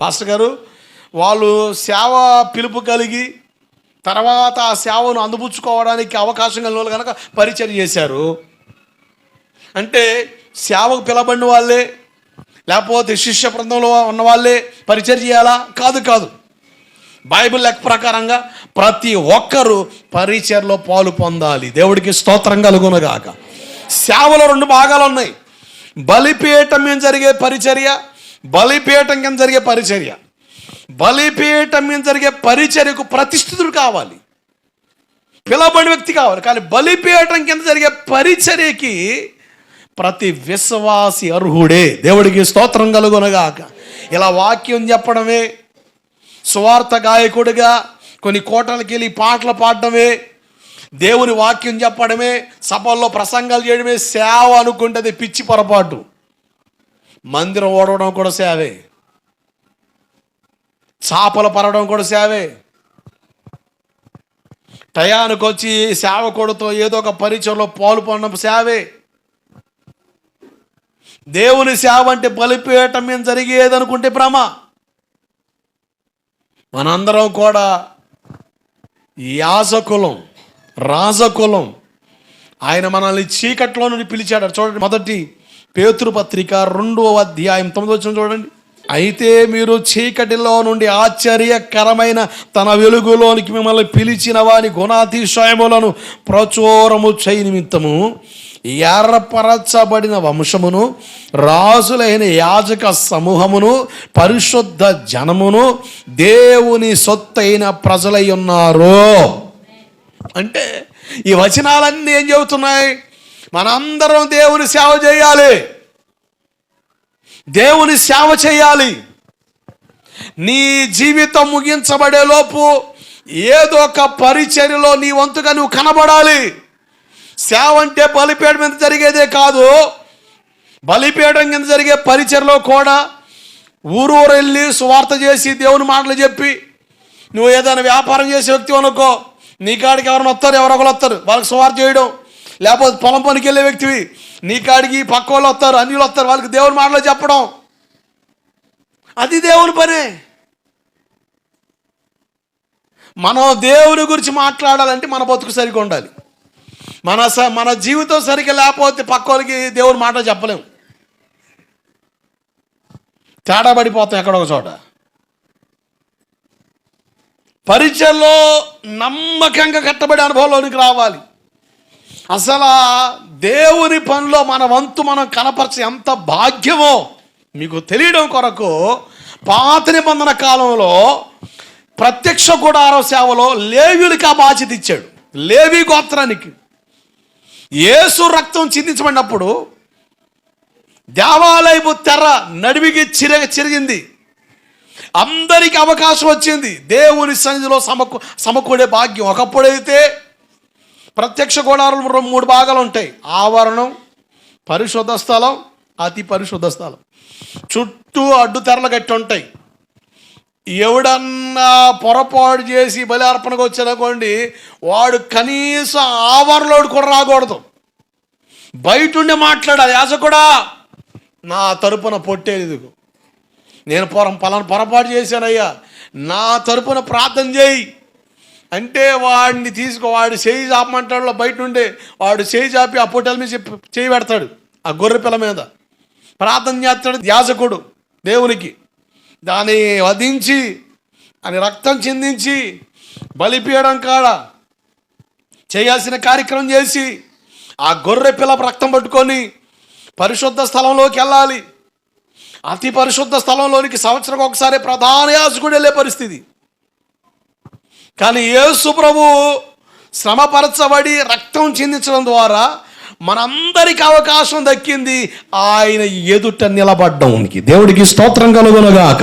Pastor గారు వాళ్ళు సేవ పిలుపు కలిగి తర్వాత ఆ సేవను అందుపుచ్చుకోవడానికి అవకాశం కలిగిన వాళ్ళు కనుక పరిచయం చేశారు. అంటే సేవకు పిలబడిన వాళ్ళే లేకపోతే శిష్య బృందంలో ఉన్న వాళ్ళే పరిచయం చేయాలా? కాదు కాదు. బైబిల్ లెక్క ప్రకారంగా ప్రతి ఒక్కరూ పరిచయలో పాలు పొందాలి. దేవుడికి స్తోత్రం కలుగునగాక. సేవలో రెండు భాగాలు ఉన్నాయి. బలిపీఠం మీద జరిగే పరిచర్య బలిపీఠం కింద జరిగే పరిచర్య? బలిపీఠం మీద జరిగే పరిచర్యకు ప్రతిష్ఠితుడు కావాలి. పిలబడి వ్యక్తి కావాలి. కానీ బలిపీఠం కింద జరిగే పరిచర్యకి ప్రతి విశ్వాసి అర్హుడే. దేవుడికి స్తోత్రం కలుగునగాక. ఇలా వాక్యం చెప్పడమే స్వార్థ గాయకుడిగా కొన్ని కోటలకి వెళ్ళి పాటలు పాడడమే దేవుని వాక్యం చెప్పడమే సభల్లో ప్రసంగాలు చేయడమే సేవ అనుకుంటుంది పిచ్చి పొరపాటు. మందిరం ఓడవడం కూడా సేవే. చాపలు పరవడం కూడా సేవే. టయానికి వచ్చి సేవకుడితో ఏదో ఒక పరిచయంలో పాలు పొందడం సేవే. దేవుని సేవ అంటే బలిపేయటం మేము జరిగేదనుకుంటే భ్రమ. మనందరం కూడా యాజకులం రాజకులం. ఆయన మనల్ని చీకట్లో నుండి పిలిచాడు. చూడండి మొదటి పేతృపత్రిక రెండవ అధ్యాయం తొమ్మిది వచ్చిన చూడండి. అయితే మీరు చీకటిలో నుండి ఆశ్చర్యకరమైన తన వెలుగులోనికి మిమ్మల్ని పిలిచిన వాని గుణాతిశయములను ప్రచురము చేయి నిమిత్తము ఎర్రపరచబడిన వంశమును రాజులైన యాజక సమూహమును పరిశుద్ధ జనమును దేవుని సొత్తైన ప్రజలై ఉన్నారు. అంటే ఈ వచనాలన్నీ ఏం చెబుతున్నాయి? మనందరం దేవుని సేవ చేయాలి. దేవుని సేవ చేయాలి. నీ జీవితం ముగించబడే లోపు ఏదో ఒక పరిచర్యలో నీ వంతుగా నువ్వు కనబడాలి. సేవ అంటే బలిపీఠం మీద జరిగేదే కాదు. బలిపీఠం కింద జరిగే పరిచయలో కూడా ఊరు ఊరు వెళ్ళి సువార్త చేసి దేవుని మాటలు చెప్పి నువ్వు ఏదైనా వ్యాపారం చేసే వ్యక్తి అనుకో నీ కాడికి ఎవరైనా వస్తారు ఎవరొకరు వస్తారు వాళ్ళకి సువార్త చేయడం లేకపోతే పొలం పనికి వెళ్ళే వ్యక్తివి. నీ కాడికి పక్క వాళ్ళు వస్తారు అన్యులు వస్తారు వాళ్ళకి దేవుని మాటలో చెప్పడం. అది దేవుని పనే. మనం దేవుని గురించి మాట్లాడాలంటే మన బతుకు సరిగా ఉండాలి. మన స మన జీవితం సరిగ్గా లేకపోతే పక్క వాళ్ళకి దేవుని మాట చెప్పలేము తేడా పడిపోతాం ఎక్కడొక ఒక చోట. పరీక్షల్లో నమ్మకంగా కట్టబడి అనుభవంలోనికి రావాలి. అసలు దేవుని పనిలో మన వంతు మనం కనపరిచే ఎంత భాగ్యమో మీకు తెలియడం కొరకు పాత నిబంధన కాలంలో ప్రత్యక్ష గుడార సేవలో లేవీలకి ఆ బాధ్యత ఇచ్చాడు. లేవి గోత్రానికి. యేసు రక్తం చిందించబడినప్పుడు దేవాలయపు తెర నడిమికి చిరగ చిరిగింది. అందరికీ అవకాశం వచ్చింది. దేవుని సన్నిధిలో సమకు సమకూడే భాగ్యం. ఒకప్పుడైతే ప్రత్యక్ష గుడారాలు రెండు మూడు భాగాలు ఉంటాయి. ఆవరణం పరిశుద్ధ స్థలం అతి పరిశుద్ధ స్థలం. చుట్టూ అడ్డు తెరలు కట్టి ఉంటాయి. ఎవడన్నా పొరపాటు చేసి బలి అర్పణకు వచ్చాడనుకోండి వాడు కనీసం ఆవరణలోడు కూడా రాకూడదు. బయట ఉండి మాట్లాడాలి కూడా నా తరపున పొట్టేది నేను పొరం పలానా పొరపాటు చేశానయ్యా. నా తరపున ప్రార్థన చేయి. అంటే వాడిని తీసుకో వాడు చేయి చాపమంటాడు బయట ఉండే వాడు చేయి చాపి ఆ పొట్టెల మీద చేయి పెడతాడు ఆ గొర్రె పిల్ల మీద. ప్రార్థన చేస్తాడు యాజకుడు దేవునికి. దాన్ని వధించి అని రక్తం చిందించి బలిపీయడం కాడ చేయాల్సిన కార్యక్రమం చేసి ఆ గొర్రె పిల్ల రక్తం పట్టుకొని పరిశుద్ధ స్థలంలోకి వెళ్ళాలి. అతి పరిశుద్ధ స్థలంలోనికి సంవత్సరం ఒకసారి ప్రధాన యాజకుడు వెళ్ళే పరిస్థితి. కానీ యేసు ప్రభు శ్రమపరచబడి రక్తం చిందించడం ద్వారా మనందరికి అవకాశం దక్కింది. ఆయన ఎదుట నిలబడ్డానికి దేవుడికి స్తోత్రం కలుగునగాక.